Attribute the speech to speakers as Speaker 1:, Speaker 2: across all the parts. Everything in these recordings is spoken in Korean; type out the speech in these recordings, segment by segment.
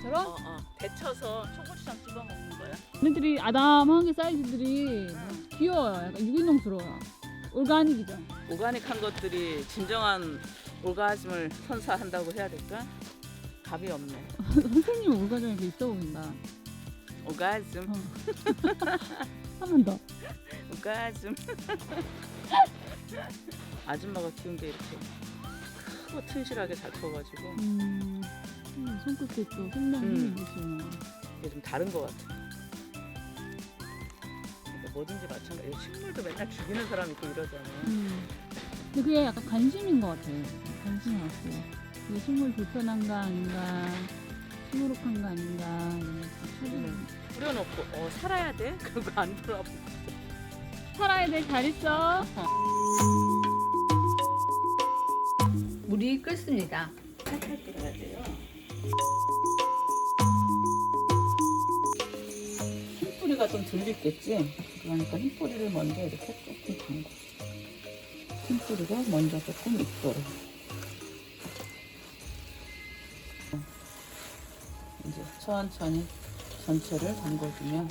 Speaker 1: 것처럼
Speaker 2: 어, 어. 데쳐서 초고추장 찍어 먹는 거야.
Speaker 1: 얘네들이 아담한 게 사이즈들이 귀여워요. 약간 유기농스러워요. 올가닉이죠.
Speaker 2: 오가닉한 것들이 진정한 올가즘을 선사한다고 해야 될까? 답이 없네.
Speaker 1: 선생님 올가정이 게 있어 보인다.
Speaker 2: 오가즘,
Speaker 1: 어. 한번 더.
Speaker 2: 오가즘. 아줌마가 키운 게 이렇게 크고 튼실하게 잘 커가지고
Speaker 1: 음, 음, 손끝에 또 생명이
Speaker 2: 음.
Speaker 1: 있으시네요.
Speaker 2: 이게 좀 다른 것 같아. 그러니까 뭐든지 마찬가지. 식물도 맨날 죽이는 사람이 있고 이러잖아.
Speaker 1: 음. 근데 그게 약간 관심인 것 같아요. 관심이 갖고 이게 식물 불편한가 아닌가, 시무룩한가 아닌가 이런 거 찾아보는
Speaker 2: 음. 뿌려놓고 어 살아야 돼? 그러고 안 돌아보고
Speaker 1: 살아야 돼, 잘 있어.
Speaker 3: 물이 끓습니다.
Speaker 2: 살살 끓여야 돼요. 흰뿌리가 좀 들리겠지? 그러니까 흰뿌리를 먼저 이렇게 조금 담궈. 흰뿌리가 먼저 조금 익도록. 이제 천천히 전체를 담궈주면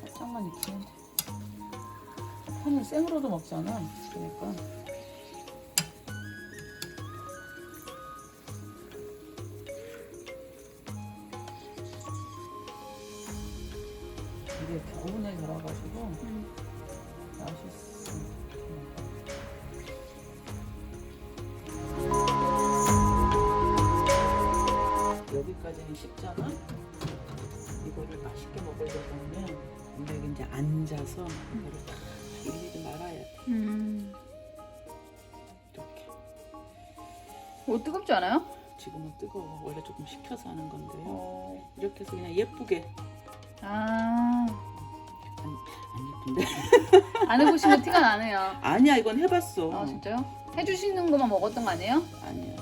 Speaker 2: 살짝만 익히면 돼. 파는 생으로도 먹잖아. 그러니까 이게 오븐에 들어가지고 맛있어. 여기까지는 쉽잖아. 이거를 맛있게 먹으려면 우리가 이제 앉아서 이거를 딱 일일이 말아야 돼.
Speaker 3: 음.
Speaker 2: 이렇게.
Speaker 3: 오 뜨겁지 않아요?
Speaker 2: 지금은 뜨거워. 원래 조금 식혀서 하는 건데 요.
Speaker 3: 어.
Speaker 2: 이렇게 해서 그냥 예쁘게
Speaker 3: 아.
Speaker 2: 안, 안 예쁜데?
Speaker 3: 안 해보신 거 티가 나네요.
Speaker 2: 아니야 이건 해봤어.
Speaker 3: 아 진짜요? 해주시는 것만 먹었던 거 아니에요?
Speaker 2: 아니야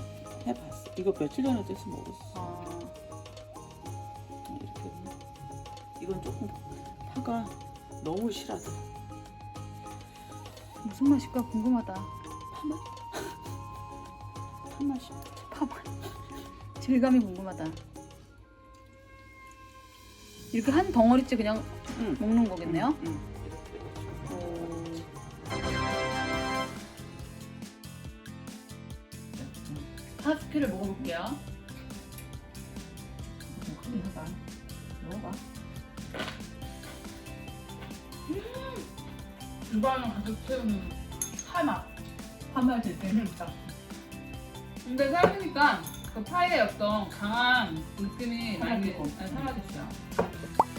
Speaker 2: 해봤어. 이거 며칠 전에도 해서 먹었어.
Speaker 3: 아.
Speaker 2: 이렇게. 이건 조금 파가 너무 실하다.
Speaker 3: 무슨 맛일까 궁금하다.
Speaker 2: 파맛? 파맛이.
Speaker 3: 파맛. 질감이 궁금하다. 이렇게 한 덩어리째 그냥
Speaker 2: 응.
Speaker 3: 먹는 거겠네요?
Speaker 2: 응.
Speaker 3: 파스피를 먹어볼게요.
Speaker 2: 크게 해봐. 먹어봐.
Speaker 1: 주방을 가득 채우는 파맛. 파맛 될 때는 있다. 근데 삶으니까 그 파일의 어떤 강한 느낌이 많이 사라졌어요.